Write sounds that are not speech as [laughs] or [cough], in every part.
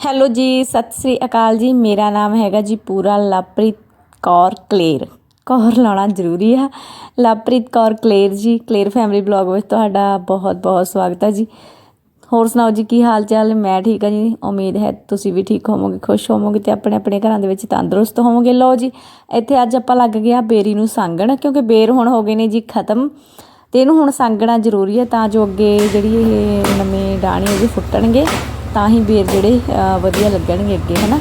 Hello ਜੀ, ਸਤਿ ਸ੍ਰੀ ਅਕਾਲ ਜੀ। ਮੇਰਾ ਨਾਮ ਹੈਗਾ ਜੀ ਪੂਰਾ ਲਵਪ੍ਰੀਤ ਕੌਰ ਕਲੇਰ। ਕੌਰ ਲਾਉਣਾ ਜ਼ਰੂਰੀ ਆ। ਲਵਪ੍ਰੀਤ ਕੌਰ ਕਲੇਰ ਜੀ, ਕਲੇਰ ਫੈਮਿਲੀ ਬਲੌਗ ਵਿੱਚ ਤੁਹਾਡਾ ਬਹੁਤ ਬਹੁਤ ਸਵਾਗਤ ਹੈ ਜੀ। ਹੋਰ ਸੁਣਾਓ ਜੀ, ਕੀ ਹਾਲ ਚਾਲ? ਮੈਂ ਠੀਕ ਹਾਂ ਜੀ। ਉਮੀਦ ਹੈ ਤੁਸੀਂ ਵੀ ਠੀਕ ਹੋਵੋਗੇ, ਖੁਸ਼ ਹੋਵੋਗੇ ਤੇ ਆਪਣੇ ਆਪਣੇ ਘਰਾਂ ਦੇ ਵਿੱਚ ਤੰਦਰੁਸਤ ਹੋਵੋਗੇ। ਲਓ ਜੀ, ਇੱਥੇ ਅੱਜ ਆਪਾਂ ਲੱਗ ਗਿਆ ਬੇਰੀ ਨੂੰ ਸੰਗਣ, ਕਿਉਂਕਿ ਬੇਰ ਹੁਣ ਹੋ ਗਏ ਨੇ ਜੀ ਖਤਮ। ਤੇ ਇਹਨੂੰ ਹੁਣ ਸੰਗਣਾ ਜ਼ਰੂਰੀ ਹੈ ਤਾਂ ਜੋ ਅੱਗੇ ਜਿਹੜੀ ਇਹ ਨਵੇਂ ਡਾਣੇ ਉਹਦੇ ਫੁੱਟਣਗੇ। ਤਾਂ ਹੀ ਬੇਰ ਜਿਹੜੇ ਅ, ਵਧੀਆ ਲੱਗਣਗੇ ਅੱਗੇ ਹਨਾ?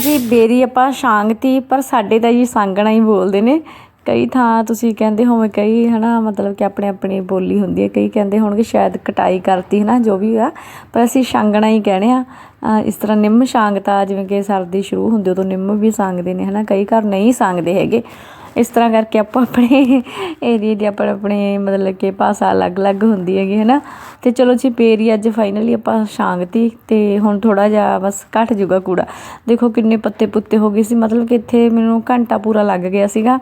ਜੀ, ਬੇਰੀ ਆਪਾਂ ਸ਼ਾਂਗਤੀ ਪਰ ਸਾਡੇ ਤਾਂ ਜੀ ਸੰਗਣਾ ਹੀ ਬੋਲਦੇ ਨੇ। ਕਈ ਥਾਂ ਤੁਸੀਂ ਕਹਿੰਦੇ ਹੋਵੇ, ਕਈ ਹਨਾ, ਮਤਲਬ ਕਿ ਆਪਣੇ ਆਪਣੀ ਬੋਲੀ ਹੁੰਦੀ ਹੈ, ਕਈ ਕਹਿੰਦੇ ਹੋਣਗੇ ਸ਼ਾਇਦ ਕਟਾਈ ਕਰਤੀ ਹਨਾ, ਜੋ ਵੀ ਆ। ਪਰ ਅਸੀਂ ਸ਼ਾਂਗਣਾ ਹੀ ਕਹਿੰਦੇ ਆ ਇਸ ਤਰ੍ਹਾਂ ਨਿੰਮ ਸ਼ਾਂਗਤਾ ਜਿਵੇਂ ਕਿ ਸਰਦੀ ਸ਼ੁਰੂ ਹੁੰਦੀ, ਉਦੋਂ ਨਿੰਮ ਵੀ ਸੰਗਦੇ ਨੇ ਹਨਾ, ਕਈ ਘਰ ਨਹੀਂ ਸੰਗਦੇ ਹੈਗੇ। ਇਸ ਤਰ੍ਹਾਂ ਕਰਕੇ ਆਪਾਂ ਆਪਣੇ ਏਰੀਏ ਦੀ ਆਪਣੇ ਆਪਣੇ ਮਤਲਬ ਕਿ ਭਾਸ਼ਾ ਅਲੱਗ-ਅਲੱਗ ਹੁੰਦੀ ਹੈਗੀ ਹੈ ਨਾ ਤੇ ਚਲੋ ਜੀ ਪੇਰੀ ਅੱਜ ਫਾਈਨਲੀ ਆਪਾਂ ਸ਼ਾਂਗਤੀ ਤੇ ਹੁਣ ਥੋੜਾ ਜਿਹਾ ਬਸ ਘਟ ਜੂਗਾ ਕੂੜਾ। ਦੇਖੋ ਕਿੰਨੇ ਪੱਤੇ ਪੁੱਤੇ ਹੋ ਗਏ ਸੀ ਮਤਲਬ ਕਿ ਇੱਥੇ ਮੈਨੂੰ ਘੰਟਾ ਪੂਰਾ ਲੱਗ ਗਿਆ ਸੀਗਾ।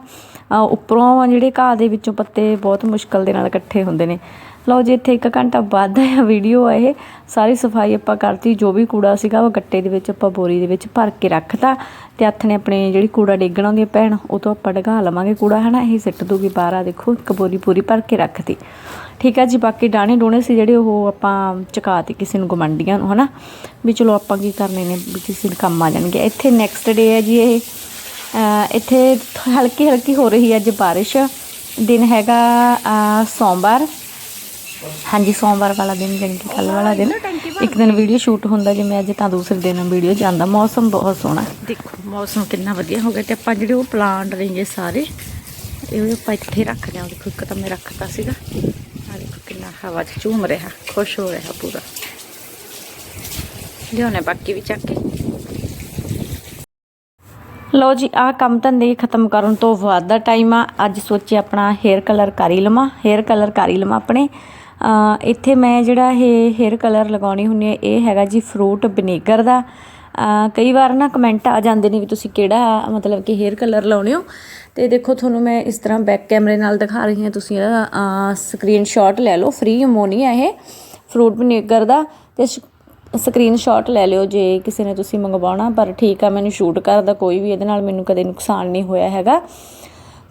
ਅ, ਉੱਪਰੋਂ ਜਿਹੜੇ ਘਾਹ ਦੇ ਵਿੱਚੋਂ ਪੱਤੇ ਬਹੁਤ ਮੁਸ਼ਕਲ ਦੇ ਨਾਲ ਇਕੱਠੇ ਹੁੰਦੇ ਨੇ। ਲਓ ਜੀ, ਇੱਥੇ 1 ਘੰਟਾ ਬਾਅਦ ਆ ਵੀਡੀਓ ਆ ਇਹ। ਸਾਰੀ ਸਫ਼ਾਈ ਆਪਾਂ ਕਰਤੀ, ਜੋ ਵੀ ਕੂੜਾ ਸੀਗਾ ਉਹ ਗੱਟੇ ਦੇ ਵਿੱਚ, ਆਪਾਂ ਬੋਰੀ ਦੇ ਵਿੱਚ ਭਰ ਕੇ ਰੱਖਤਾ। ਤੇ ਹੱਥ ਨੇ ਆਪਣੇ ਜਿਹੜੀ ਕੂੜਾ ਡੇਗਣ ਆਉਂਦੀ ਹੈ ਭੈਣ, ਉਹ ਤੋਂ ਆਪਾਂ ਡਗਾ ਲਵਾਂਗੇ ਕੂੜਾ, ਹਨਾ? ਇਹ ਸਿੱਟ ਦੂਗੀ ਬਾਹਰ ਆ ਦੇਖੋ, ਇੱਕ ਬੋਰੀ ਪੂਰੀ ਭਰ ਕੇ ਰੱਖਤੀ। ਠੀਕ ਆ ਜੀ, ਬਾਕੀ ਡਾਣੇ ਡੋਣੇ ਸੀ ਜਿਹੜੇ ਉਹ ਆਪਾਂ ਚਕਾਤੀ ਕਿਸੇ ਨੂੰ ਗਮੰਡੀਆਂ ਨੂੰ, ਹਨਾ? ਵੀ ਚਲੋ ਆਪਾਂ ਕੀ ਕਰਨੇ ਨੇ, ਵੀ ਕਿਸੇ ਨੂੰ ਕੰਮ ਆ ਜਾਣਗੇ। ਇੱਥੇ ਨੈਕਸਟ ਡੇ ਹੈ ਜੀ ਇਹ। ਇੱਥੇ ਹਲਕੀ ਹਲਕੀ ਹੋ ਰਹੀ ਹੈ ਅੱਜ ਬਾਰਿਸ਼। ਦਿਨ ਹੈਗਾ ਸੋਮਵਾਰ। ਹਾਂਜੀ ਸੋਮਵਾਰ ਵਾਲਾ ਦਿਨ ਜਾਣੀ ਕਿ ਕੱਲ ਵਾਲਾ ਦਿਨ। ਇੱਕ ਦਿਨ ਵੀਡੀਓ ਸ਼ੂਟ ਹੁੰਦਾ ਜਿਵੇਂ ਅੱਜ ਤਾਂ ਦੂਸਰੇ ਦਿਨ ਵੀਡੀਓ ਜਾਂਦਾ। ਮੌਸਮ ਬਹੁਤ ਸੋਹਣਾ। ਦੇਖੋ ਮੌਸਮ ਕਿੰਨਾ ਵਧੀਆ ਹੋ ਗਿਆ ਤੇ ਆਪਾਂ ਜਿਹੜੇ ਉਹ ਪਲਾਂਟ ਰੇਂਜੇ ਸਾਰੇ ਇਹ ਆਪਾਂ ਇੱਥੇ ਰੱਖ ਜਾਂ ਦੇਖੋ ਇੱਕ ਤਾਂ ਮੈਂ ਰੱਖਤਾ ਸੀਗਾ। ਆ ਦੇਖੋ ਕਿੰਨਾ ਹਵਾ 'ਚ ਝੂਮ ਰਿਹਾ ਖੁਸ਼ ਹੋ ਰਿਹਾ ਪੂਰਾ। ਲਿਆਉਣੇ ਬਾਕੀ ਵੀ ਚੱਕ ਕੇ। ਲਓ ਜੀ ਆਹ ਕੰਮ ਧੰਦੇ ਖਤਮ ਕਰਨ ਤੋਂ ਬਾਅਦ ਦਾ ਟਾਈਮ ਆ। ਅੱਜ ਸੋਚਿਆ ਆਪਣਾ ਹੇਅਰ ਕਲਰ ਕਰ ਹੀ ਲਵਾਂ। ਹੇਅਰ ਕਲਰ ਕਰ ਹੀ ਲਵਾਂ ਆਪਣੇ। ਇੱਥੇ ਮੈਂ ਜਿਹੜਾ ਇਹ ਹੇਅਰ ਕਲਰ ਲਗਾਉਣੀ ਹੁੰਦੀ ਹੈ ਇਹ ਹੈਗਾ ਜੀ ਫਰੂਟ ਵਿਨੇਗਰ ਦਾ। ਕਈ ਵਾਰ ਨਾ ਕਮੈਂਟ ਆ ਜਾਂਦੇ ਨੇ ਵੀ ਤੁਸੀਂ ਕਿਹੜਾ, ਮਤਲਬ ਕਿ ਹੇਅਰ ਕਲਰ ਲਾਉਣੇ ਹੋ। ਤੇ ਦੇਖੋ, ਤੁਹਾਨੂੰ ਮੈਂ ਇਸ ਤਰ੍ਹਾਂ ਬੈਕ ਕੈਮਰੇ ਨਾਲ ਦਿਖਾ ਰਹੀ ਹਾਂ, ਤੁਸੀਂ ਇਹਦਾ ਸਕਰੀਨਸ਼ਾਟ ਲੈ ਲਓ ਫ੍ਰੀ ਅਮੋਨੀ ਹੈ ਇਹ ਫਰੂਟ ਵਿਨੇਗਰ ਦਾ। ਤੇ ਸਕਰੀਨਸ਼ਾਟ ਲੈ ਲਿਓ ਜੇ ਕਿਸੇ ਨੇ ਤੁਸੀਂ ਮੰਗਵਾਉਣਾ, ਪਰ ਠੀਕ ਆ, ਮੈਨੂੰ ਸ਼ੂਟ ਕਰਦਾ, ਕੋਈ ਵੀ ਇਹਦੇ ਨਾਲ ਮੈਨੂੰ ਕਦੇ ਨੁਕਸਾਨ ਨਹੀਂ ਹੋਇਆ ਹੈਗਾ।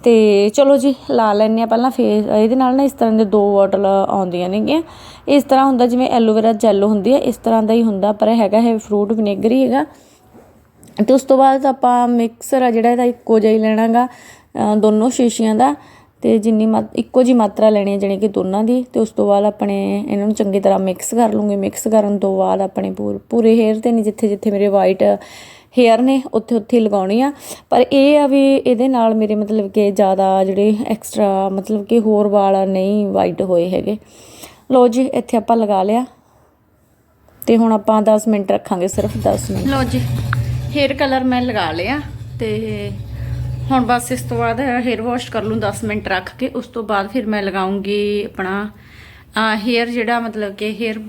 ਤੇ ਚਲੋ ਜੀ, ਲਾ ਲੈਣੇ ਆ ਪਹਿਲਾਂ ਫੇਸ ਇਹਦੇ ਨਾਲ ਨਾ ਇਸ ਤਰ੍ਹਾਂ ਦੇ ਦੋ ਬੋਟਲ ਆਉਂਦੀਆਂ ਨੇਗੀਆਂ। ਇਸ ਤਰ੍ਹਾਂ ਹੁੰਦਾ ਜਿਵੇਂ ਐਲੋਵੇਰਾ ਜੈਲ ਹੁੰਦੀ ਹੈ, ਇਸ ਤਰ੍ਹਾਂ ਦਾ ਹੀ ਹੁੰਦਾ, ਪਰ ਹੈਗਾ, ਇਹ ਫਰੂਟ ਵਿਨੇਗਰ ਹੀ ਹੈਗਾ। ਤੇ ਉਸ ਤੋਂ ਬਾਅਦ ਆਪਾਂ ਮਿਕਸਰ ਆ ਜਿਹੜਾ, ਇਹਦਾ ਇੱਕੋ ਜਿਹਾ ਹੀ ਲੈਣਾਗਾ ਦੋਨੋਂ ਸ਼ੀਸ਼ੀਆਂ ਦਾ। ਤੇ ਜਿੰਨੀ ਮਾ, ਇੱਕੋ ਜੀ ਮਾਤਰਾ ਲੈਣੀ ਹੈ ਜਾਣੀ ਕਿ ਦੋਨਾਂ ਦੀ, ਤੇ ਉਸ ਤੋਂ ਬਾਅਦ ਆਪਣੇ ਇਹਨਾਂ ਨੂੰ ਚੰਗੀ ਤਰ੍ਹਾਂ ਮਿਕਸ ਕਰ ਲੂੰਗੇ। ਮਿਕਸ ਕਰਨ ਤੋਂ ਬਾਅਦ ਆਪਣੇ ਪੂਰ- ਪੂਰੇ ਹੇਅਰ ਤੇ ਨਹੀਂ, ਜਿੱਥੇ ਜਿੱਥੇ ਮੇਰੇ ਵਾਈਟ ਹੇਅਰ ਨੇ, ਉੱਥੇ ਉੱਥੇ ਲਗਾਉਣੀ ਆ। ਪਰ ਇਹ ਆ ਵੀ ਇਹਦੇ ਨਾਲ ਮੇਰੇ ਮਤਲਬ ਕਿ ਜ਼ਿਆਦਾ ਜਿਹੜੇ ਐਕਸਟਰਾ ਮਤਲਬ ਕਿ ਹੋਰ ਵਾਲ ਨਹੀਂ ਵਾਈਟ ਹੋਏ ਹੈਗੇ। ਲੋ ਜੀ, ਇੱਥੇ ਆਪਾਂ ਲਗਾ ਲਿਆ। ਤੇ ਹੁਣ ਆਪਾਂ 10 ਮਿੰਟ ਰੱਖਾਂਗੇ, ਸਿਰਫ 10 ਮਿੰਟ। ਲੋ ਜੀ ਹੇਅਰ ਕਲਰ ਮੈਂ ਲਗਾ ਲਿਆ ਤੇ ਹੁਣ ਬਸ ਇਸ ਤੋਂ ਬਾਅਦ ਹੇਅਰ ਵਾਸ਼ ਕਰ ਲੂੰ 10 ਮਿੰਟ ਰੱਖ ਕੇ। ਉਸ ਤੋਂ ਬਾਅਦ ਫਿਰ ਮੈਂ ਲਗਾਉਂਗੀ ਆਪਣਾ ਹੇਅਰ ਜਿਹੜਾ ਮਤਲਬ ਕਿ ਹੇਅਰ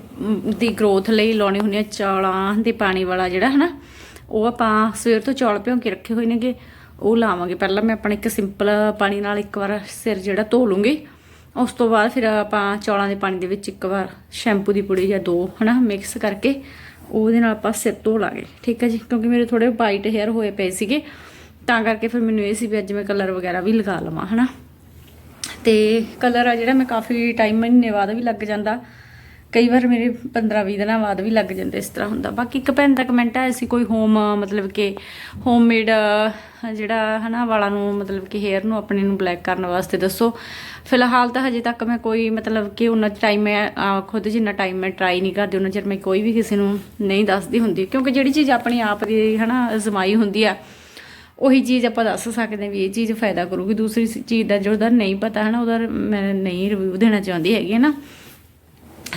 ਦੀ ਗਰੋਥ ਲਈ ਲਾਉਣੀ ਹੁੰਦੀ ਹੈ ਚੌਲਾਂ ਦੇ ਪਾਣੀ ਵਾਲਾ ਜਿਹੜਾ, ਹਨਾ? ਉਹ ਆਪਾਂ ਸਵੇਰ ਤੋਂ ਚੌਲ ਭਿਉਂ ਕੇ ਰੱਖੇ ਹੋਏ ਨੇਗੇ। ਉਹ ਲਾਵਾਂਗੇ। ਪਹਿਲਾਂ ਮੈਂ ਆਪਣਾ ਇੱਕ ਸਿੰਪਲ ਪਾਣੀ ਨਾਲ ਇੱਕ ਵਾਰ ਸਿਰ ਜਿਹੜਾ ਧੋ ਲੂੰਗੀ। ਉਸ ਤੋਂ ਬਾਅਦ ਫਿਰ ਆਪਾਂ ਚੌਲਾਂ ਦੇ ਪਾਣੀ ਦੇ ਵਿੱਚ ਇੱਕ ਵਾਰ ਸ਼ੈਂਪੂ ਦੀ ਪੁੜੀ ਜਾਂ ਦੋ, ਹਨਾ ਮਿਕਸ ਕਰਕੇ ਉਹਦੇ ਨਾਲ ਆਪਾਂ ਸਿਰ ਧੋ ਲਾਂਗੇ। ਠੀਕ ਹੈ ਜੀ? ਕਿਉਂਕਿ ਮੇਰੇ ਥੋੜੇ ਵਾਈਟ ਹੇਅਰ ਹੋਏ ਪਏ ਸੀਗੇ। ਤਾਂ ਕਰਕੇ ਫਿਰ ਮੈਨੂੰ ਇਹ ਸੀ ਵੀ ਅੱਜ ਮੈਂ ਕਲਰ ਵਗੈਰਾ ਵੀ ਲਗਾ ਲਵਾਂ, ਹਨਾ। ਤੇ ਕਲਰ ਆ ਜਿਹੜਾ ਮੈਂ ਕਾਫੀ ਟਾਈਮ ਮਹੀਨੇ ਬਾਅਦ ਵੀ ਲੱਗ ਜਾਂਦਾ। ਕਈ ਵਾਰ ਮੇਰੇ 15-20 ਦਿਨਾਂ ਬਾਅਦ ਵੀ ਲੱਗ ਜਾਂਦੇ ਇਸ ਤਰ੍ਹਾਂ ਹੁੰਦਾ। ਬਾਕੀ ਇੱਕ ਭੈਣ ਦਾ ਕਮੈਂਟ ਆਇਆ ਸੀ ਕੋਈ ਹੋਮ ਮਤਲਬ ਕਿ ਹੋਮਮੇਡ ਜਿਹੜਾ, ਹਨਾ, ਵਾਲਾਂ ਨੂੰ, ਮਤਲਬ ਕਿ ਹੇਅਰ ਨੂੰ ਆਪਣੇ ਨੂੰ ਬਲੈਕ ਕਰਨ ਵਾਸਤੇ ਦੱਸੋ। ਫਿਲਹਾਲ ਤਾਂ ਹਜੇ ਤੱਕ ਮੈਂ ਕੋਈ, ਮਤਲਬ ਕਿ ਉਹਨਾਂ ਟਾਈਮ ਮੈਂ ਖੁਦ ਜਿੰਨਾ ਟਾਈਮ ਮੈਂ ਟਰਾਈ ਨਹੀਂ ਕਰਦੀ ਉਹਨਾਂ ਚਿਰ ਮੈਂ ਕੋਈ ਵੀ ਕਿਸੇ ਨੂੰ ਨਹੀਂ ਦੱਸਦੀ ਹੁੰਦੀ। ਕਿਉਂਕਿ ਜਿਹੜੀ ਚੀਜ਼ ਆਪਣੀ ਆਪ ਦੀ, ਹਨਾ, ਅਜ਼ਮਾਈ ਹੁੰਦੀ ਆ ਉਹੀ ਚੀਜ਼ ਆਪਾਂ ਦੱਸ ਸਕਦੇ ਹਾਂ ਵੀ ਇਹ ਚੀਜ਼ ਫਾਇਦਾ ਕਰੂਗੀ। ਦੂਸਰੀ ਚੀਜ਼ ਦਾ ਜਿਹਦਾ ਨਹੀਂ ਪਤਾ ਹੈ ਨਾ ਉਹਦਾ ਮੈਂ ਨਹੀਂ ਰਿਵਿਊ ਦੇਣਾ ਚਾਹੁੰਦੀ ਹੈਗੀ ਹੈ ਨਾ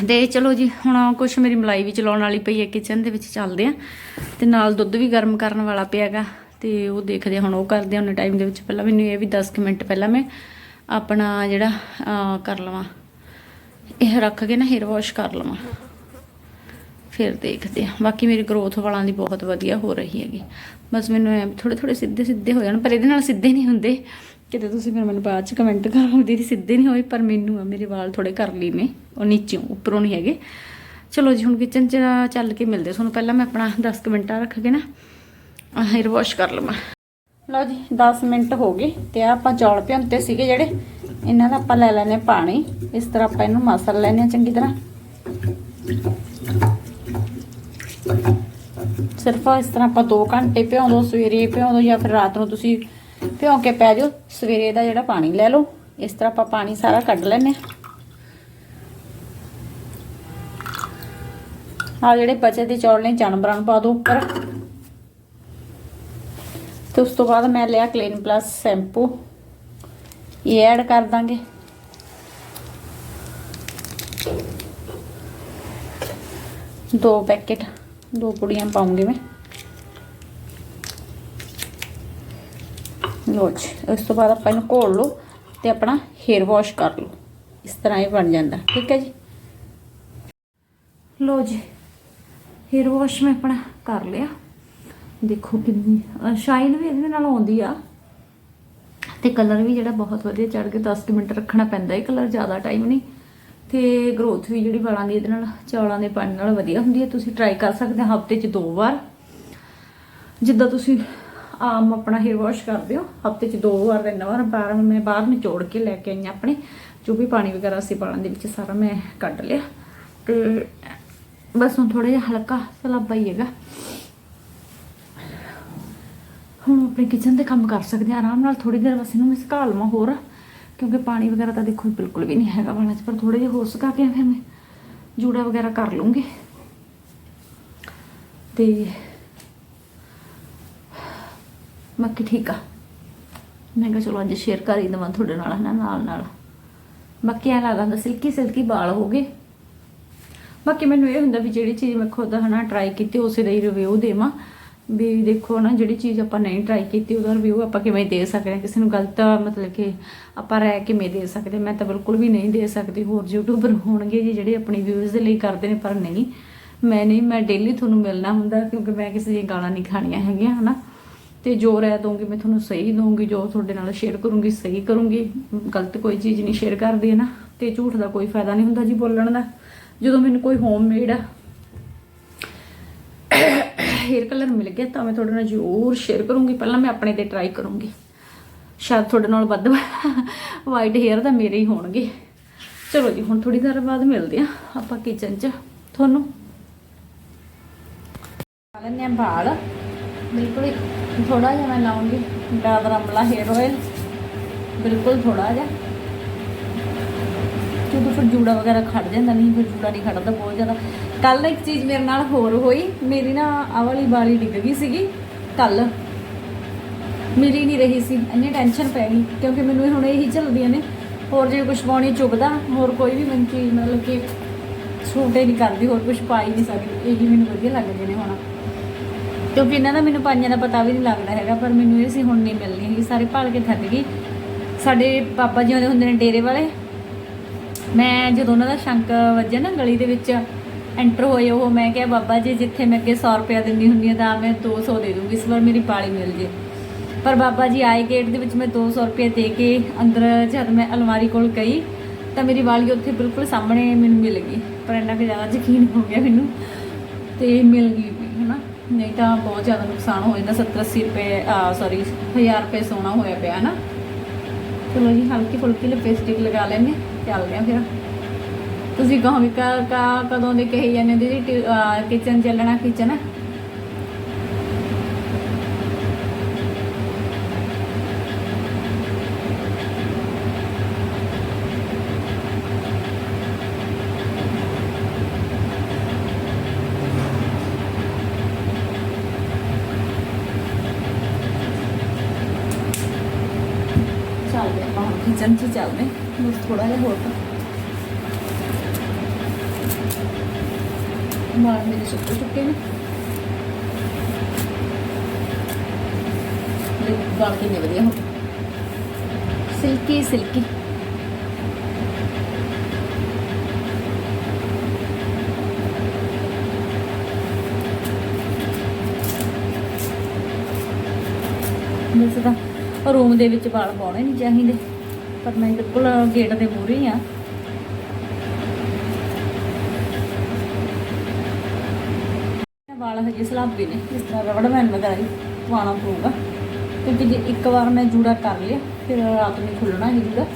ਤੇ ਚਲੋ ਜੀ, ਹੁਣ ਕੁਛ ਮੇਰੀ ਮਲਾਈ ਵੀ ਚਲਾਉਣ ਵਾਲੀ ਪਈ ਹੈ ਕਿਚਨ ਦੇ ਵਿੱਚ, ਚੱਲਦੇ ਆ ਤੇ ਨਾਲ ਦੁੱਧ ਵੀ ਗਰਮ ਕਰਨ ਵਾਲਾ ਪਿਆਗਾ ਤੇ ਉਹ ਦੇਖਦੇ ਹਾਂ ਹੁਣ ਉਹ ਕਰਦੇ ਉਹਨੇ ਟਾਈਮ ਦੇ ਵਿੱਚ ਪਹਿਲਾਂ ਮੈਨੂੰ ਇਹ ਵੀ 10 ਕੁ ਮਿੰਟ ਪਹਿਲਾਂ ਮੈਂ ਆਪਣਾ ਜਿਹੜਾ ਕਰ ਲਵਾਂ। ਇਹ ਰੱਖ ਕੇ ਨਾ ਹੇਅਰ ਵਾਸ਼ ਕਰ ਲਵਾਂ। ਫਿਰ ਦੇਖਦੇ ਆ ਬਾਕੀ ਮੇਰੀ ਗਰੋਥ ਵਾਲਾਂ ਦੀ ਬਹੁਤ ਵਧੀਆ ਹੋ ਰਹੀ ਹੈਗੀ। ਬਸ ਮੈਨੂੰ ਐ ਥੋੜੇ ਥੋੜੇ ਸਿੱਧੇ ਸਿੱਧੇ ਹੋ ਜਾਣ, ਪਰ ਇਹਦੇ ਨਾਲ ਸਿੱਧੇ ਨਹੀਂ ਹੁੰਦੇ। ਕਿਤੇ ਤੁਸੀਂ ਫਿਰ ਮੈਨੂੰ ਬਾਅਦ ਚ ਕਮੈਂਟ ਕਰੋ ਦੀਦੀ ਸਿੱਧੇ ਨਹੀਂ ਹੋਏ, ਪਰ ਮੈਨੂੰ ਆ ਮੇਰੇ ਵਾਲ ਥੋੜੇ ਕਰਲੀ ਨੇ, ਉਹ ਨੀਚੋਂ, ਉੱਪਰੋਂ ਨਹੀਂ ਹੈਗੇ। ਚਲੋ ਜੀ, ਹੁਣ ਕਿਚਨ ਚ ਚੱਲ ਕੇ ਮਿਲਦੇ ਤੁਹਾਨੂੰ ਪਹਿਲਾਂ ਮੈਂ ਆਪਣਾ 10 ਕੁ ਮਿੰਟਾਂ ਰੱਖ ਕੇ ਨਾ ਹੇਅਰ ਵਾਸ਼ ਕਰ ਲਵਾਂ। ਲਓ ਜੀ 10 ਮਿੰਟ ਹੋ ਗਏ ਤੇ ਆਹ ਆਪਾਂ ਚੌਲ ਭਿਉਂਤੇ ਸੀਗੇ ਜਿਹੜੇ, ਇਹਨਾਂ ਦਾ ਆਪਾਂ ਲੈ ਲੈਨੇ ਪਾਣੀ। ਇਸ ਤਰ੍ਹਾਂ ਆਪਾਂ ਇਹਨੂੰ ਮਸਲ ਲੈਨੇ ਆ ਚੰਗੀ ਤਰ੍ਹਾਂ। ਸਿਰਫ ਇਸ ਤਰ੍ਹਾਂ ਆਪਾਂ 2 ਘੰਟੇ ਭਿਉਂ ਦੋ, ਸਵੇਰੇ ਭਿਉਂ ਦੋ ਜਾਂ ਫਿਰ ਰਾਤ ਨੂੰ ਤੁਸੀਂ ਭਿਉਂ ਕੇ ਪੈ ਜਾਓ, ਸਵੇਰੇ ਦਾ ਜਿਹੜਾ ਪਾਣੀ ਲੈ ਲਓ, ਇਸ ਤਰ੍ਹਾਂ ਆਪਾਂ ਪਾਣੀ ਸਾਰਾ ਕੱਢ ਲੈਨੇ ਆ ਜਿਹੜੇ ਬਚੇ ਦੇ ਚੌਲ ਨੇ, ਜਾਨਵਰਾਂ ਨੂੰ ਪਾ ਦਿਓ ਉੱਪਰ। ਤੇ ਉਸ ਤੋਂ ਬਾਅਦ ਮੈਂ ਲਿਆ ਕਲੀਨ ਪਲੱਸ ਸ਼ੈਂਪੂ ਇਹ ਐਡ ਕਰ ਦਾਂਗੇ। ਦੋ ਪੈਕੇਟ। ਦੋ ਪੁੜੀਆਂ ਪਾਉਂਗੀ ਮੈਂ। ਲੋ ਜੀ ਉਸ ਤੋਂ ਬਾਅਦ ਆਪਾਂ ਇਹਨੂੰ ਘੋਲ ਲਓ ਤੇ ਆਪਣਾ ਹੇਅਰ ਵਾਸ਼ ਕਰ ਲਓ। ਇਸ ਤਰ੍ਹਾਂ ਇਹ ਬਣ ਜਾਂਦਾ, ਠੀਕ ਹੈ ਜੀ? ਲੋ ਜੀ ਹੇਅਰ ਵਾਸ਼ ਮੈਂ ਆਪਣਾ ਕਰ ਲਿਆ। ਦੇਖੋ ਕਿੰਨੀ ਸ਼ਾਈਨ ਵੀ ਇਹਦੇ ਨਾਲ ਆਉਂਦੀ ਆ। ਤੇ ਕਲਰ ਵੀ ਜਿਹੜਾ ਬਹੁਤ ਵਧੀਆ ਚੜ ਕੇ 10 ਕੁ ਮਿੰਟ ਰੱਖਣਾ ਪੈਂਦਾ ਇਹ ਕਲਰ ਜ਼ਿਆਦਾ ਟਾਈਮ ਨਹੀਂ। ਤੇ ਗਰੋਥ ਵੀ ਜਿਹੜੀ ਵਾਲਾਂ ਦੀ ਇਹਦੇ ਨਾਲ, ਚੌਲਾਂ ਦੇ ਪਾਣੀ ਨਾਲ ਵਧੀਆ ਹੁੰਦੀ ਹੈ। ਤੁਸੀਂ ਟਰਾਈ ਕਰ ਸਕਦੇ ਹੋ ਹਫ਼ਤੇ 'ਚ ਦੋ ਵਾਰ। ਜਿੱਦਾਂ ਤੁਸੀਂ ਆਮ ਆਪਣਾ ਹੇਅਰ ਵਾਸ਼ ਕਰਦੇ ਹੋ, ਹਫ਼ਤੇ 'ਚ ਦੋ ਵਾਰ ਤਿੰਨ ਵਾਰ ਬਾਹਰ, ਮੈਂ ਬਾਹਰ ਨਿਚੋੜ ਕੇ ਲੈ ਕੇ ਆਈ ਹਾਂ ਆਪਣੇ ਜੋ ਵੀ ਪਾਣੀ ਵਗੈਰਾ ਸੀ ਵਾਲਾਂ ਦੇ ਵਿੱਚ ਸਾਰਾ ਮੈਂ ਕੱਢ ਲਿਆ। ਤੇ ਬਸ ਹੁਣ ਥੋੜਾ ਜਿਹਾ ਹਲਕਾ ਸਲਾਬਾ ਹੀ ਹੈਗਾ। ਹੁਣ ਆਪਣੇ ਕਿਚਨ ਦੇ ਕੰਮ ਕਰ ਸਕਦੇ ਆ, ਆਰਾਮ ਨਾਲ ਥੋੜੀ ਦੇਰ ਬਸ ਇਹਨੂੰ ਮੈਂ ਸੁਕਾ ਲਵਾਂ ਹੋਰ। ਕਿਉਂਕਿ ਪਾਣੀ ਵਗੈਰਾ ਤਾਂ ਦੇਖੋ ਬਿਲਕੁਲ ਵੀ ਨਹੀਂ ਹੈਗਾ ਵਾਲਾਂ 'ਚ, ਪਰ ਥੋੜੇ ਜਿਹਾ ਹੋਰ ਸੁਕਾ ਕੇ ਫਿਰ ਮੈਂ ਜੂੜਾ ਵਗੈਰਾ ਕਰ ਲੂੰਗੀ। ਤੇ ਬਾਕੀ ਠੀਕ ਆ। ਮੈਂ ਕਿਹਾ ਚਲੋ ਅੱਜ ਸ਼ੇਅਰ ਕਰ ਹੀ ਦੇਵਾਂ ਤੁਹਾਡੇ ਨਾਲ, ਹਨਾ, ਨਾਲ ਨਾਲ। ਬਾਕੀ ਐ ਲੱਗਦਾ ਹੁੰਦਾ ਸਿਲਕੀ ਸਿਲਕੀ ਵਾਲ ਹੋ ਗਏ। ਬਾਕੀ ਮੈਨੂੰ ਇਹ ਹੁੰਦਾ ਵੀ ਜਿਹੜੀ ਚੀਜ਼ ਮੈਂ ਖੁਦ, ਹਨਾ ਟਰਾਈ ਕੀਤੀ, ਉਸੇ ਦਾ ਹੀ ਰਿਵਿਊ ਦੇਵਾਂ। ਵੀ ਦੇਖੋ ਨਾ, ਜਿਹੜੀ ਚੀਜ਼ ਆਪਾਂ ਨਹੀਂ ਟਰਾਈ ਕੀਤੀ, ਉਹਦਾ ਰਿਵਿਊ ਆਪਾਂ ਕਿਵੇਂ ਦੇ ਸਕਦੇ ਹਾਂ? ਕਿਸੇ ਨੂੰ ਗਲਤ, ਮਤਲਬ ਕਿ ਆਪਾਂ ਰਹਿ ਕਿਵੇਂ ਦੇ ਸਕਦੇ ਮੈਂ ਤਾਂ ਬਿਲਕੁਲ ਵੀ ਨਹੀਂ ਦੇ ਸਕਦੀ। ਹੋਰ ਯੂਟਿਊਬਰ ਹੋਣਗੇ ਜੀ ਜਿਹੜੇ ਆਪਣੀ ਵਿਊਜ਼ ਦੇ ਲਈ ਕਰਦੇ ਨੇ, ਪਰ ਨਹੀਂ, ਮੈਂ ਨਹੀਂ, ਮੈਂ ਡੇਲੀ ਤੁਹਾਨੂੰ ਮਿਲਣਾ ਹੁੰਦਾ ਕਿਉਂਕਿ ਮੈਂ ਕਿਸੇ ਦੀਆਂ ਗਾਲਾਂ ਨਹੀਂ ਖਾਣੀਆਂ ਹੈਗੀਆਂ, ਹਨਾ? ਤੇ ਜੋ ਰਹਿ ਦੂੰਗੀ ਮੈਂ ਤੁਹਾਨੂੰ ਸਹੀ ਦਊਂਗੀ, ਜੋ ਤੁਹਾਡੇ ਨਾਲ ਸ਼ੇਅਰ ਕਰੂੰਗੀ, ਸਹੀ ਕਰੂੰਗੀ। ਗਲਤ ਕੋਈ ਚੀਜ਼ ਨਹੀਂ ਸ਼ੇਅਰ ਕਰਦੀ ਹੈ ਨਾ ਤੇ ਝੂਠ ਦਾ ਕੋਈ ਫਾਇਦਾ ਨਹੀਂ ਹੁੰਦਾ ਜੀ ਬੋਲਣ ਦਾ। ਜਦੋਂ ਮੈਨੂੰ ਕੋਈ ਹੋਮ ਹੋਮਮੇਡ ਹੇਅਰ ਕਲਰ ਮਿਲ ਗਿਆ ਤਾਂ ਮੈਂ ਤੁਹਾਡੇ ਨਾਲ ਜ਼ਰੂਰ ਸ਼ੇਅਰ ਕਰੂੰਗੀ। ਪਹਿਲਾਂ ਮੈਂ ਆਪਣੇ ਤੇ ਟਰਾਈ ਕਰੂੰਗੀ। ਸ਼ਾਇਦ ਤੁਹਾਡੇ ਨਾਲ ਵੱਧ ਵਾਈਟ ਹੇਅਰ ਤਾਂ ਮੇਰੇ ਹੀ ਹੋਣਗੇ। ਚਲੋ ਜੀ, ਹੁਣ ਥੋੜੀ ਦੇਰ ਬਾਅਦ ਮਿਲਦੇ ਆ ਆਪਾਂ ਕਿਚਨ 'ਚ। ਤੁਹਾਨੂੰ? ਪਾ ਲੈਂਦੇ ਆ ਬਾਲ। ਬਿਲਕੁਲ ਥੋੜਾ ਜਿਹਾ ਮੈਂ ਲਾਉਂਗੀ। ਡਾਬਰ ਅਮਲਾ ਹੇਅਰ ਆਇਲ ਬਿਲਕੁਲ ਥੋੜਾ ਜਿਹਾ। ਕਿਉਂਕਿ ਫਿਰ ਜੂੜਾ ਵਗੈਰਾ ਖੜ ਜਾਂਦਾ ਨਹੀਂ, ਫਿਰ ਜੂੜਾ ਨਹੀਂ ਖੜਦਾ ਬਹੁਤ ਜ਼ਿਆਦਾ। ਕੱਲ ਇੱਕ ਚੀਜ਼ ਮੇਰੇ ਨਾਲ ਹੋਰ ਹੋਈ, ਮੇਰੀ ਨਾ ਆ ਵਾਲੀ ਬਾਲੀ ਡਿੱਗ ਗਈ ਸੀਗੀ, ਕੱਲ। ਮੇਰੀ ਨਹੀਂ ਰਹੀ ਸੀ, ਇੰਨੀ ਟੈਨਸ਼ਨ ਪੈ ਗਈ, ਕਿਉਂਕਿ ਮੈਨੂੰ ਹੁਣ ਇਹੀ ਚੱਲਦੀਆਂ ਨੇ, ਹੋਰ ਜੇ ਕੁਝ ਪਾਉਣੀ ਚੁੱਭਦਾ, ਹੋਰ ਕੋਈ ਵੀ ਮੈਨੂੰ ਚੀਜ਼ ਮਤਲਬ ਕਿ ਸੂਟ ਹੀ ਨਹੀਂ ਕਰਦੀ, ਹੋਰ ਕੁਝ ਪਾ ਹੀ ਨਹੀਂ ਸਕਦੀ, ਇਹੀ ਮੈਨੂੰ ਵਧੀਆ ਲੱਗਦੇ ਨੇ ਹੁਣ। ਕਿਉਂਕਿ ਇਹਨਾਂ ਦਾ ਮੈਨੂੰ ਪਾਈਆਂ ਦਾ ਪਤਾ ਵੀ ਨਹੀਂ ਲੱਗਦਾ ਹੈਗਾ, ਪਰ ਮੈਨੂੰ ਇਹ ਸੀ ਹੁਣ ਨਹੀਂ ਮਿਲਣੀ ਹੈਗੀ, ਸਾਰੇ ਭਾਲ ਕੇ ਥੱਕ ਗਈ। ਸਾਡੇ ਪਾਪਾ ਜੀ ਆਉਂਦੇ ਹੁੰਦੇ ਨੇ ਡੇਰੇ ਵਾਲੇ ਮੈਂ ਜਦੋਂ ਉਹਨਾਂ ਦਾ ਸ਼ੰਕ ਵੱਜਿਆ ਨਾ ਗਲੀ ਦੇ ਵਿੱਚ ਐਂਟਰ ਹੋਏ ਉਹ, ਮੈਂ ਕਿਹਾ, ਬਾਬਾ ਜੀ, ਜਿੱਥੇ ਮੈਂ ਅੱਗੇ 100 ਰੁਪਇਆ ਦਿੰਦੀ ਹੁੰਦੀ ਆ ਤਾਂ ਮੈਂ 200 ਦੇ ਦੂੰਗੀ, ਇਸ ਵਾਰ ਮੇਰੀ ਪਾਲੀ ਮਿਲ ਜੇ। ਪਰ ਬਾਬਾ ਜੀ ਆਏ ਗੇਟ ਦੇ ਵਿੱਚ ਮੈਂ 200 ਰੁਪਏ ਦੇ ਕੇ ਅੰਦਰ ਜਦ ਮੈਂ ਅਲਮਾਰੀ ਕੋਲ ਗਈ, ਤਾਂ ਮੇਰੀ ਵਾਲੀ ਉੱਥੇ ਬਿਲਕੁਲ ਸਾਹਮਣੇ ਮੈਨੂੰ ਮਿਲ ਗਈ। ਪਰ ਇੰਨਾ ਕਿ ਜ਼ਿਆਦਾ ਯਕੀਨ ਹੋ ਗਿਆ ਮੈਨੂੰ ਤੇ ਮਿਲ ਗਈ ਵੀ, ਹਨਾ? ਨਹੀਂ ਤਾਂ ਬਹੁਤ ਜ਼ਿਆਦਾ ਨੁਕਸਾਨ ਹੋ ਜਾਂਦਾ 70 80 ਰੁਪਏ ਸੌਰੀ 1000 ਰੁਪਏ ਸੋਨਾ ਹੋਇਆ ਪਿਆ, ਹਨਾ? ਚਲੋ ਜੀ ਹਲਕੀ ਫੁਲਕੀ ਲਿਪਸਟਿਕ ਲਗਾ ਲੈਨੇ ਚੱਲਦੇ ਆ ਫਿਰ। ਤੁਸੀਂ ਕਹੋ ਵੀ ਕ- ਕਦੋਂ ਦੇ ਕਹੀ ਜਾਂਦੇ ਦੀਦੀ? ਕਿਚਨ ਚੱਲਣਾ ਕਿਚਨ ਚੱਲਦੇ ਆਪਾਂ ਕਿਚਨ 'ਚ ਹੀ ਚੱਲਦੇ। ਬਸ ਥੋੜਾ ਜਿਹਾ ਹੋਰ ਮਾਰ ਮੇਰੇ ਸੁੱਕੇ ਸੁੱਕੇ ਨੇ। ਲੈ ਗਾਲ ਕਿੰਨੇ ਵਧੀਆ ਹੋ ਸਿਲਕੀ ਸਿਲਕੀ। ਵੈਸੇ ਤਾਂ ਰੂਮ ਦੇ ਵਿੱਚ ਵਾਲ ਪਾਉਣੇ ਨਹੀਂ ਚਾਹੀਦੇ। ਪਰ ਮੈਂ ਬਿਲਕੁਲ ਗੇਟ ਦੇ ਮੂਹਰੇ ਹੀ ਆ। ਵਾਲ ਹਜੇ ਸਲਾਬੀ ਨੇ, ਇਸ ਤਰ੍ਹਾਂ ਰਬੜ ਬੈਂਡ ਵਗੈਰਾ ਹੀ ਪਊਗਾ। ਕਿਉਂਕਿ ਜੇ ਇੱਕ ਵਾਰ ਮੈਂ ਜੂੜਾ ਕਰ ਲਿਆ, ਫਿਰ ਰਾਤ ਨੂੰ ਖੁੱਲਣਾ ਹੀ ਜੂੜਾ।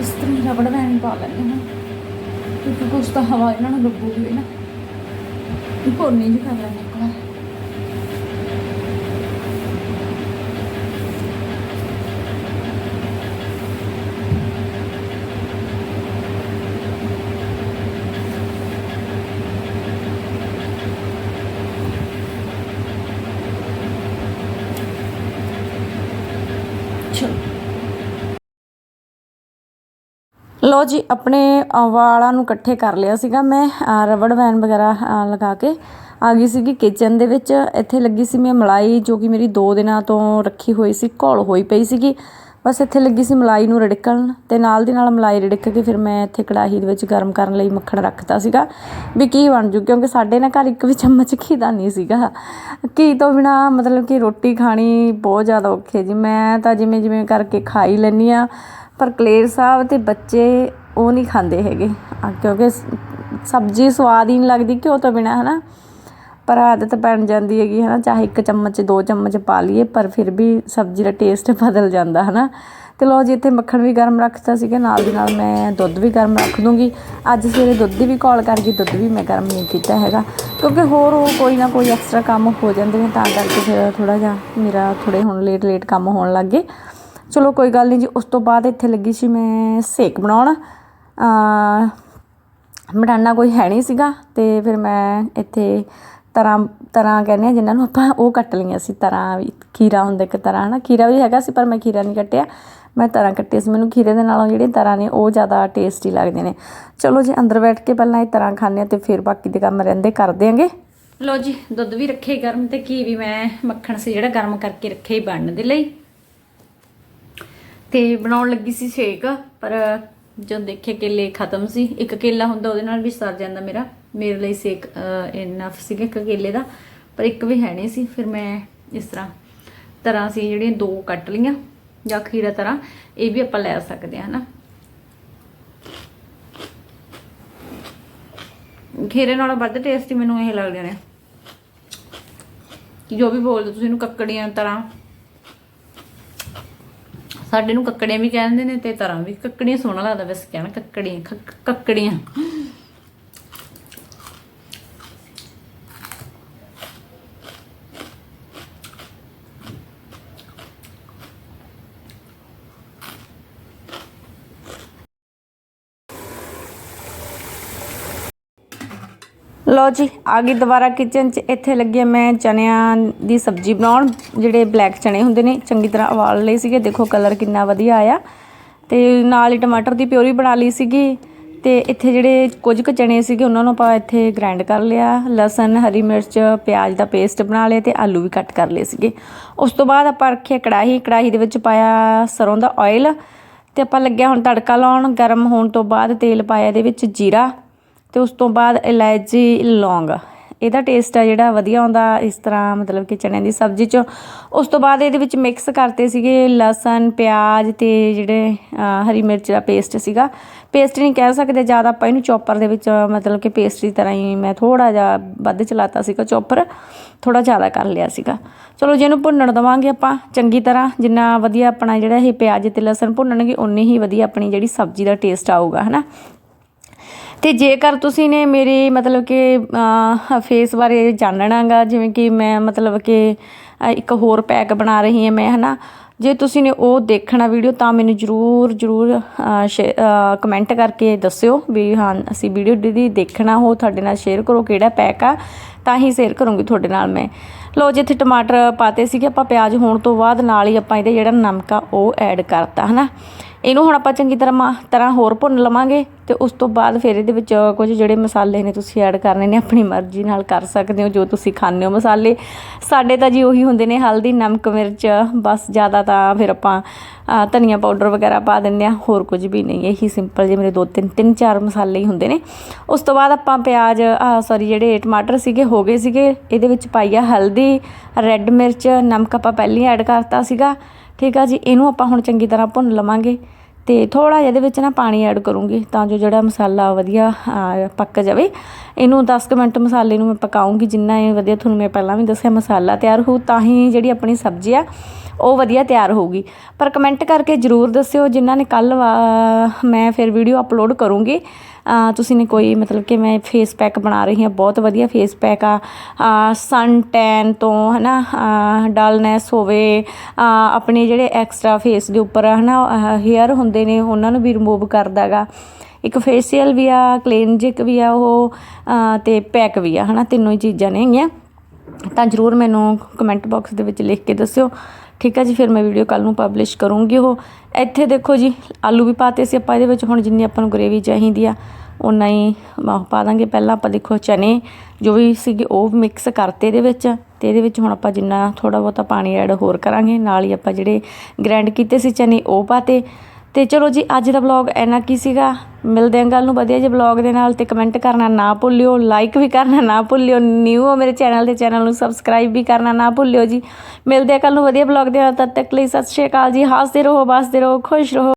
ਇਸ ਤਰ੍ਹਾਂ ਰਬੜ ਬੈਂਡ ਪਾ ਲੈਂਦੇ ਹਾਂ। ਕਿਉਂਕਿ ਕੁਛ ਤਾਂ ਹਵਾ ਇਹਨਾਂ ਨੂੰ ਲੱਗੂਗੀ ਨਾ। ਕੋਨੀ ਜੀ ਕਰ ਲੈਂਦੇ ਇੱਕ ਲੋ ਜੀ, ਆਪਣੇ ਵਾਲਾਂ ਨੂੰ ਇਕੱਠੇ ਕਰ ਲਿਆ ਸੀਗਾ ਮੈਂ ਰਬੜ ਬੈਂਡ ਵਗੈਰਾ ਲਗਾ ਕੇ। ਆ ਗਈ ਸੀਗੀ ਕਿਚਨ ਦੇ ਵਿੱਚ। ਇੱਥੇ ਲੱਗੀ ਸੀ ਮੈਂ ਮਲਾਈ, ਜੋ ਕਿ ਮੇਰੀ 2 ਦਿਨਾਂ ਤੋਂ ਰੱਖੀ ਹੋਈ ਸੀ, ਘੋਲ ਹੋਈ ਪਈ ਸੀਗੀ। ਬਸ ਇੱਥੇ ਲੱਗੀ ਸੀ ਮਲਾਈ ਨੂੰ ਰਿੜਕਣ ਤੇ ਨਾਲ ਦੀ ਨਾਲ ਮਲਾਈ ਰਿੜਕ ਕੇ ਫਿਰ ਮੈਂ ਇੱਥੇ ਕੜਾਹੀ ਦੇ ਵਿੱਚ ਗਰਮ ਕਰਨ ਲਈ ਮੱਖਣ ਰੱਖਤਾ ਸੀਗਾ। ਵੀ ਕੀ ਬਣ ਜੂ, ਕਿਉਂਕਿ ਸਾਡੇ ਨਾ ਘਰ ਇੱਕ ਵੀ ਚਮਚ ਘੀ ਦਾ ਨਹੀਂ ਸੀਗਾ। ਘੀ ਤੋਂ ਬਿਨਾ ਮਤਲਬ ਕਿ ਰੋਟੀ ਖਾਣੀ ਬਹੁਤ ਜ਼ਿਆਦਾ ਔਖੀ ਜੀ। ਮੈਂ ਤਾਂ ਜਿਵੇਂ ਜਿਵੇਂ ਕਰਕੇ ਖਾਈ ਲੈਂਦੀ ਆ ਪਰ ਕਲੇਰ ਸਾਹਿਬ ਤੇ ਬੱਚੇ ਉਹ ਨਹੀਂ ਖਾਂਦੇ ਹੈਗੇ। ਆ, ਕਿਉਂਕਿ ਸ- ਸਬਜ਼ੀ ਸਵਾਦ ਹੀ ਨਹੀਂ ਲੱਗਦੀ ਘਿਓ ਤੋਂ ਬਿਨਾ ਹਨਾ। ਪਰ ਆਦਤ ਬਣ ਜਾਂਦੀ ਹੈਗੀ ਹਨਾ। ਚਾਹੇ ਇੱਕ ਚਮਚ ਦੋ ਚਮਚ ਪਾ ਲਈਏ ਪਰ ਫਿਰ ਵੀ ਸਬਜ਼ੀ ਦਾ ਟੇਸਟ [laughs] ਬਦਲ ਜਾਂਦਾ ਹਨਾ। ਤੇ ਲੋ ਜੀ ਇੱਥੇ ਮੱਖਣ ਵੀ ਗਰਮ ਰੱਖਤਾ ਸੀਗਾ। ਨਾਲ ਦੀ ਨਾਲ ਮੈਂ ਦੁੱਧ ਵੀ ਗਰਮ ਰੱਖ ਦੂੰਗੀ। ਅੱਜ ਸਵੇਰੇ ਦੁੱਧ ਦੀ ਵੀ ਕਾਲ ਕਰ ਗਈ ਦੁੱਧ ਵੀ ਮੈਂ ਗਰਮ ਨਹੀਂ ਕੀਤਾ ਹੈਗਾ। ਕਿਉਂਕਿ ਹੋਰ ਉਹ ਕੋਈ ਨਾ ਕੋਈ ਐਕਸਟਰਾ ਕੰਮ ਹੋ ਜਾਂਦੇ ਨੇ ਤਾਂ ਕਰਕੇ ਫਿਰ ਥੋੜਾ ਜਿਹਾ ਮੇਰਾ ਥੋੜੇ ਹੁਣ ਲੇਟ ਲੇਟ ਕੰਮ ਹੋਣ ਲੱਗ ਗਏ। ਚਲੋ ਕੋਈ ਗੱਲ ਨਹੀਂ ਜੀ, ਉਸ ਤੋਂ ਬਾਅਦ ਇੱਥੇ ਲੱਗੀ ਸੀ ਮੈਂ ਸੇਕ ਬਣਾਉਣ। ਅ ਬਣਾਉਣਾ ਕੋਈ ਹੈ ਨਹੀਂ ਸੀਗਾ ਤੇ ਫਿਰ ਮੈਂ ਇੱਥੇ ਤਰ੍ਹਾਂ ਤਰ੍ਹਾਂ ਕਹਿੰਦੇ ਆ ਜਿਨ੍ਹਾਂ ਨੂੰ ਆਪਾਂ ਉਹ ਕੱਟ ਲਈਆਂ ਸੀ ਤਰ੍ਹਾਂ ਵੀ ਖੀਰਾ ਹੁੰਦਾ ਇੱਕ ਤਰ੍ਹਾਂ ਹਨਾ? ਖੀਰਾ ਵੀ ਹੈਗਾ ਸੀ, ਪਰ ਮੈਂ ਖੀਰਾ ਨਹੀਂ ਕੱਟਿਆ। ਮੈਂ ਤਰ੍ਹਾਂ ਕੱਟੇ ਸੀ, ਮੈਨੂੰ ਖੀਰੇ ਦੇ ਨਾਲੋਂ ਜਿਹੜੇ ਤਰ੍ਹਾਂ ਨੇ ਉਹ ਜ਼ਿਆਦਾ ਟੇਸਟੀ ਲੱਗਦੇ ਨੇ। ਚਲੋ ਜੀ, ਅੰਦਰ ਬੈਠ ਕੇ ਪਹਿਲਾਂ ਇਹ ਤਰ੍ਹਾਂ ਖਾਂਦੇ ਆ ਤੇ ਫਿਰ ਬਾਕੀ ਦੇ ਕੰਮ ਰਹਿੰਦੇ, ਕਰ ਦਿਆਂਗੇ। ਲੋ ਜੀ, ਦੁੱਧ ਵੀ ਰੱਖੇ ਗਰਮ ਤੇ ਘੀ ਵੀ ਮੈਂ ਮੱਖਣ ਸੀ ਜਿਹੜਾ ਗਰਮ ਕਰਕੇ ਰੱਖੇ ਬਣਨ ਦੇ ਲਈ। ਤੇ ਬਣਾਉਣ ਲੱਗੀ ਸੀ ਸ਼ੇਕ, ਪਰ ਜਦੋਂ ਦੇਖਿਆ ਕੇਲੇ ਖਤਮ ਸੀ, ਇੱਕ ਕੇਲਾ ਹੁੰਦਾ ਉਹਦੇ ਨਾਲ ਵੀ ਸਰ ਜਾਂਦਾ ਮੇਰਾ, ਮੇਰੇ ਲਈ ਸੇਕ ਇਨਫ ਸੀਗਾ ਇੱਕ ਕੇਲੇ ਦਾ, ਪਰ ਇੱਕ ਵੀ ਹੈ ਨਹੀਂ ਸੀ, ਫਿਰ ਮੈਂ ਇਸ ਤਰ੍ਹਾਂ ਤਰ੍ਹਾਂ ਸੀ ਜਿਹੜੀਆਂ ਦੋ ਕੱਟ ਲੀਆਂ ਜਾਂ ਖੀਰਾ ਤਰ੍ਹਾਂ, ਇਹ ਵੀ ਆਪਾਂ ਲੈ ਸਕਦੇ ਹਾਂ, ਹਨਾ। ਖੀਰੇ ਨਾਲੋਂ ਵੱਧ ਟੇਸਟੀ ਮੈਨੂੰ ਇਹ ਲੱਗਦੇ ਨੇ, ਜੋ ਵੀ ਬੋਲਦੇ ਤੁਸੀਂ ਇਹਨੂੰ ਕੱਕੜੀਆਂ ਤਰ੍ਹਾਂ ਸਾਡੇ ਨੂੰ ਕੱਕੜੀਆਂ ਵੀ ਕਹਿੰਦੇ ਨੇ ਤੇ ਤਰ੍ਹਾਂ ਵੀ ਕੱਕੜੀਆਂ ਸੋਹਣਾ ਲੱਗਦਾ ਵੈਸੇ ਕਹਿਣਾ ਕੱਕੜੀਆਂ ਖੱਕ- ਕੱਕੜੀਆਂ। ਲੋ ਜੀ, ਆ ਗਈ ਦੁਬਾਰਾ ਕਿਚਨ 'ਚ। ਇੱਥੇ ਲੱਗੀ ਮੈਂ ਚਨਿਆਂ ਦੀ ਸਬਜ਼ੀ ਬਣਾਉਣ, ਜਿਹੜੇ ਬਲੈਕ ਚਨੇ ਹੁੰਦੇ ਨੇ, ਚੰਗੀ ਤਰ੍ਹਾਂ ਉਬਾਲ ਲਏ ਸੀਗੇ। ਦੇਖੋ ਕਲਰ ਕਿੰਨਾ ਵਧੀਆ ਆਇਆ। ਤੇ ਨਾਲ ਹੀ ਟਮਾਟਰ ਦੀ ਪਿਓਰੀ ਬਣਾ ਲਈ ਸੀਗੀ। ਤੇ ਇੱਥੇ ਜਿਹੜੇ ਕੁਝ ਕੁ ਚਨੇ ਸੀਗੇ, ਉਹਨਾਂ ਨੂੰ ਆਪਾਂ ਇੱਥੇ ਗ੍ਰਾਈਂਡ ਕਰ ਲਿਆ। ਲਸਣ, ਹਰੀ ਮਿਰਚ, ਪਿਆਜ਼ ਦਾ ਪੇਸਟ ਬਣਾ ਲਿਆ ਤੇ ਆਲੂ ਵੀ ਕੱਟ ਕਰ ਲਏ ਸੀਗੇ। ਉਸ ਤੋਂ ਬਾਅਦ ਆਪਾਂ ਰੱਖਿਆ ਕੜਾਹੀ। ਕੜਾਹੀ ਦੇ ਵਿੱਚ ਪਾਇਆ ਸਰੋਂ ਦਾ ਆਇਲ ਤੇ ਆਪਾਂ ਲੱਗਿਆ ਹੁਣ ਤੜਕਾ ਲਾਉਣ। ਗਰਮ ਹੋਣ ਤੋਂ ਬਾਅਦ ਤੇਲ ਪਾਇਆ ਇਹਦੇ ਵਿੱਚ ਜੀਰਾ। ਤੇ ਉਸ ਤੋਂ ਬਾਅਦ ਇਲਾਇਚੀ ਲੌਂਗ। ਇਹਦਾ ਟੇਸਟ ਆ ਜਿਹੜਾ, ਵਧੀਆ ਆਉਂਦਾ ਇਸ ਤਰ੍ਹਾਂ, ਮਤਲਬ ਕਿ ਚਣਿਆਂ ਦੀ ਸਬਜ਼ੀ 'ਚ। ਉਸ ਤੋਂ ਬਾਅਦ ਇਹਦੇ ਵਿੱਚ ਮਿਕਸ ਕਰਤੇ ਸੀਗੇ ਲਸਣ, ਪਿਆਜ਼ ਤੇ ਜਿਹੜੇ ਹਰੀ ਮਿਰਚ ਦਾ ਪੇਸਟ ਸੀਗਾ। ਪੇਸਟ ਨਹੀਂ ਕਹਿ ਸਕਦੇ, ਜ਼ਿਆਦਾ ਆਪਾਂ ਇਹਨੂੰ ਚੌਪਰ ਦੇ ਵਿੱਚ, ਮਤਲਬ ਕਿ ਪੇਸਟ ਦੀ ਤਰ੍ਹਾਂ ਹੀ ਮੈਂ ਥੋੜਾ ਜਿਹਾ ਵੱਧ ਚਲਾਤਾ ਸੀਗਾ ਚੌਪਰ ਥੋੜਾ ਜ਼ਿਆਦਾ ਕਰ ਲਿਆ ਸੀਗਾ। ਚਲੋ ਜਿਹਨੂੰ ਭੁੰਨਣ ਦਵਾਂਗੇ ਆਪਾਂ, ਚੰਗੀ ਤਰ੍ਹਾਂ, ਜਿੰਨਾ ਵਧੀਆ ਆਪਣਾ ਜਿਹੜਾ ਇਹ ਪਿਆਜ਼ ਤੇ ਲਸਣ ਭੁੰਨਣਗੇ ਉਨੀ ਹੀ ਵਧੀਆ ਆਪਣੀ ਜਿਹੜੀ ਸਬਜ਼ੀ ਦਾ ਟੇਸਟ ਆਊਗਾ, ਹਨਾ? ਤੇ ਜੇਕਰ ਤੁਸੀਂ ਨੇ ਮੇਰੀ ਮਤਲਬ ਕਿ ਫੇਸ ਬਾਰੇ ਜਾਣਨਾਗਾ, ਜਿਵੇਂ ਕਿ ਮੈਂ ਮਤਲਬ ਕਿ ਇੱਕ ਹੋਰ ਪੈਕ ਬਣਾ ਰਹੀ ਹਾਂ ਮੈਂ, ਹਨਾ, ਜੇ ਤੁਸੀਂ ਨੇ ਉਹ ਦੇਖਣਾ ਵੀਡੀਓ ਤਾਂ ਮੈਨੂੰ ਜਰੂਰ ਜਰੂਰ ਕਮੈਂਟ ਕਰਕੇ ਦੱਸਿਓ ਵੀ ਹਾਂ, ਅਸੀਂ ਵੀਡੀਓ ਦੀ ਦੇਖਣਾ ਹੋ ਤੁਹਾਡੇ ਨਾਲ ਸ਼ੇਅਰ ਕਰੋ, ਕਿਹੜਾ ਪੈਕ ਆ, ਤਾਂ ਹੀ ਸ਼ੇਅਰ ਕਰੂੰਗੀ ਤੁਹਾਡੇ ਨਾਲ ਮੈਂ। ਲੋ ਜਿੱਥੇ ਟਮਾਟਰ ਪਾਤੇ ਸੀਗੇ, ਆਪਾਂ ਪਿਆਜ਼ ਹੋਣ ਤੋਂ ਬਾਅਦ ਨਾਲ ਹੀ ਆਪਾਂ ਇਹਦੇ ਜਿਹੜਾ ਨਮਕ ਆ, ਉਹ ਐਡ ਕਰਤਾ, ਹਨਾ। ਇਹਨੂੰ ਹੁਣ ਆਪਾਂ ਚੰਗੀ ਤਰ੍ਹਾਂ ਮਾ- ਤਰ੍ਹਾਂ ਹੋਰ ਭੁੰਨ ਲਵਾਂਗੇ ਤੇ ਉਸ ਤੋਂ ਬਾਅਦ ਫਿਰ ਇਹਦੇ ਵਿੱਚ ਕੁਝ ਜਿਹੜੇ ਮਸਾਲੇ ਨੇ ਤੁਸੀਂ ਐਡ ਕਰਨੇ ਨੇ, ਆਪਣੀ ਮਰਜ਼ੀ ਨਾਲ ਕਰ ਸਕਦੇ ਹੋ ਜੋ ਤੁਸੀਂ ਖਾਂਦੇ ਹੋ। ਮਸਾਲੇ ਸਾਡੇ ਤਾਂ ਜੀ ਉਹੀ ਹੁੰਦੇ ਨੇ, ਹਲਦੀ, ਨਮਕ, ਮਿਰਚ, ਬਸ ਜ਼ਿਆਦਾ ਤਾਂ ਫਿਰ ਆਪਾਂ ਧਨੀਆ ਪਾਊਡਰ ਵਗੈਰਾ ਪਾ ਦਿੰਦੇ ਆ ਹੋਰ ਕੁਝ ਵੀ ਨਹੀਂ। ਇਹੀ ਸਿੰਪਲ ਜੇ ਮੇਰੇ ਦੋ ਤਿੰਨ ਤਿੰਨ ਚਾਰ ਮਸਾਲੇ ਹੀ ਹੁੰਦੇ ਨੇ। ਉਸ ਤੋਂ ਬਾਅਦ ਆਪਾਂ ਪਿਆਜ਼ ਸੌਰੀ ਜਿਹੜੇ ਟਮਾਟਰ ਸੀਗੇ, ਹੋ ਗਏ ਸੀਗੇ। ਇਹਦੇ ਵਿੱਚ ਪਾਈ ਆ ਹਲਦੀ ਰੈੱਡ ਮਿਰਚ, ਨਮਕ ਆਪਾਂ ਪਹਿਲਾਂ ਹੀ ਐਡ ਕਰਤਾ ਸੀਗਾ। ਠੀਕ ਆ ਜੀ? ਇਹਨੂੰ ਆਪਾਂ ਹੁਣ ਚੰਗੀ ਤਰ੍ਹਾਂ ਭੁੰਨ ਲਵਾਂਗੇ ਤੇ ਥੋੜਾ ਜਿਹਾ ਇਹਦੇ ਵਿੱਚ ਨਾ ਪਾਣੀ ਐਡ ਕਰੂੰਗੀ ਤਾਂ ਜੋ ਜਿਹੜਾ ਮਸਾਲਾ ਵਧੀਆ ਪੱਕ ਜਾਵੇ। ਇਹਨੂੰ 10 ਕੁ ਮਿੰਟ ਮਸਾਲੇ ਨੂੰ ਮੈਂ ਪਕਾਉਂਗੀ, ਜਿੰਨਾ ਇਹ ਵਧੀਆ ਤੁਹਾਨੂੰ ਮੈਂ ਪਹਿਲਾਂ ਵੀ ਦੱਸਿਆ ਮਸਾਲਾ ਤਿਆਰ ਹੋਊ, ਤਾਂ ਹੀ ਜਿਹੜੀ ਆਪਣੀ ਸਬਜ਼ੀ ਆ, ਉਹ ਵਧੀਆ ਤਿਆਰ ਹੋਊਗੀ। ਪਰ ਕਮੈਂਟ ਕਰਕੇ ਜਰੂਰ ਦੱਸਿਓ, ਜਿਨ੍ਹਾਂ ਨੇ ਕੱਲ ਮੈਂ ਫਿਰ ਵੀਡੀਓ ਅਪਲੋਡ ਕਰੂੰਗੀ। ਤੁਸੀਂ ਨੇ ਕੋਈ ਮਤਲਬ ਕਿ ਮੈਂ ਫੇਸ ਪੈਕ ਬਣਾ ਰਹੀ ਹਾਂ ਬਹੁਤ ਵਧੀਆ ਫੇਸ ਪੈਕ ਆ। ਸਨ ਟੈਨ ਤੋਂ ਹਨਾ ਡਲਨੈਸ ਹੋਵੇ ਆਪਣੇ ਜਿਹੜੇ ਐਕਸਟਰਾ ਫੇਸ ਦੇ ਉੱਪਰ ਹਨਾ ਹੇਅਰ ਹੁੰਦੇ ਨੇ ਉਹਨਾਂ ਨੂੰ ਵੀ ਰਿਮੂਵ ਕਰਦਾਗਾ ਇੱਕ ਫੇਸ਼ੀਅਲ ਵੀ ਆ ਕਲੀਨਜਿਕ ਵੀ ਆ ਉਹ ਅ, ਤੇ ਪੈਕ ਵੀ ਆ ਹਨਾ ਤਿੰਨੋਂ ਹੀ ਚੀਜ਼ਾਂ ਨੇ ਹੈਗੀਆਂ। ਤਾਂ ਜਰੂਰ ਮੈਨੂੰ ਕਮੈਂਟ ਬਾਕਸ ਦੇ ਵਿੱਚ ਲਿਖ ਕੇ ਦੱਸਿਓ। ਠੀਕ ਹੈ ਜੀ, ਫਿਰ ਮੈਂ ਵੀਡੀਓ ਕੱਲ ਨੂੰ ਪਬਲਿਸ਼ ਕਰੂੰਗੀ ਉਹ। ਇੱਥੇ ਦੇਖੋ ਜੀ, ਆਲੂ ਵੀ ਪਾਤੇ ਸੀ ਆਪਾਂ, ਇਹਦੇ ਵਿੱਚ ਹੁਣ ਜਿੰਨੀ ਆਪਾਂ ਨੂੰ ਗ੍ਰੇਵੀ ਚਾਹੀਦੀ ਆ ਉਨਾ ਹੀ ਪਾ ਦਾਂਗੇ। ਪਹਿਲਾਂ ਆਪਾਂ ਦੇਖੋ ਚਨੇ, ਜੋ ਵੀ ਸੀਗੇ ਉਹ ਮਿਕਸ ਕਰਤੇ ਇਹਦੇ ਵਿੱਚ ਤੇ ਇਹਦੇ ਵਿੱਚ ਹੁਣ ਆਪਾਂ ਜਿੰਨਾ ਥੋੜਾ ਬਹੁਤਾ ਪਾਣੀ ਐਡ ਹੋਰ ਕਰਾਂਗੇ। ਨਾਲ ਹੀ ਆਪਾਂ ਜਿਹੜੇ ਗ੍ਰਾਈਂਡ ਕੀਤੇ ਸੀ ਚਨੇ, ਉਹ ਪਾਤੇ। ਤੇ ਚਲੋ ਜੀ, ਅੱਜ ਦਾ ਵਲੌਗ ਇੰਨਾ ਕੀ ਸੀਗਾ? ਮਿਲਦੇ ਹਾਂ ਕੱਲ ਨੂੰ ਵਧੀਆ ਜਿਹੇ ਵਲੌਗ ਦੇ ਨਾਲ ਤੇ ਕਮੈਂਟ ਕਰਨਾ ਨਾ ਭੁੱਲਿਓ ਲਾਈਕ ਵੀ ਕਰਨਾ ਨਾ ਭੁੱਲਿਓ ਨਿਊ ਹੋ ਮੇਰੇ ਚੈਨਲ ਤੇ ਚੈਨਲ ਨੂੰ ਸਬਸਕ੍ਰਾਈਬ ਵੀ ਕਰਨਾ ਨਾ ਭੁੱਲਿਓ ਜੀ। ਮਿਲਦੇ ਹਾਂ ਕੱਲ ਨੂੰ ਵਧੀਆ ਵਲੌਗ ਦੇ ਨਾਲ, ਤਦ ਤੱਕ ਲਈ ਸਤਿ ਸ਼੍ਰੀ ਅਕਾਲ ਜੀ, ਹੱਸਦੇ ਰਹੋ, ਬਸਦੇ ਰਹੋ, ਖੁਸ਼ ਰਹੋ।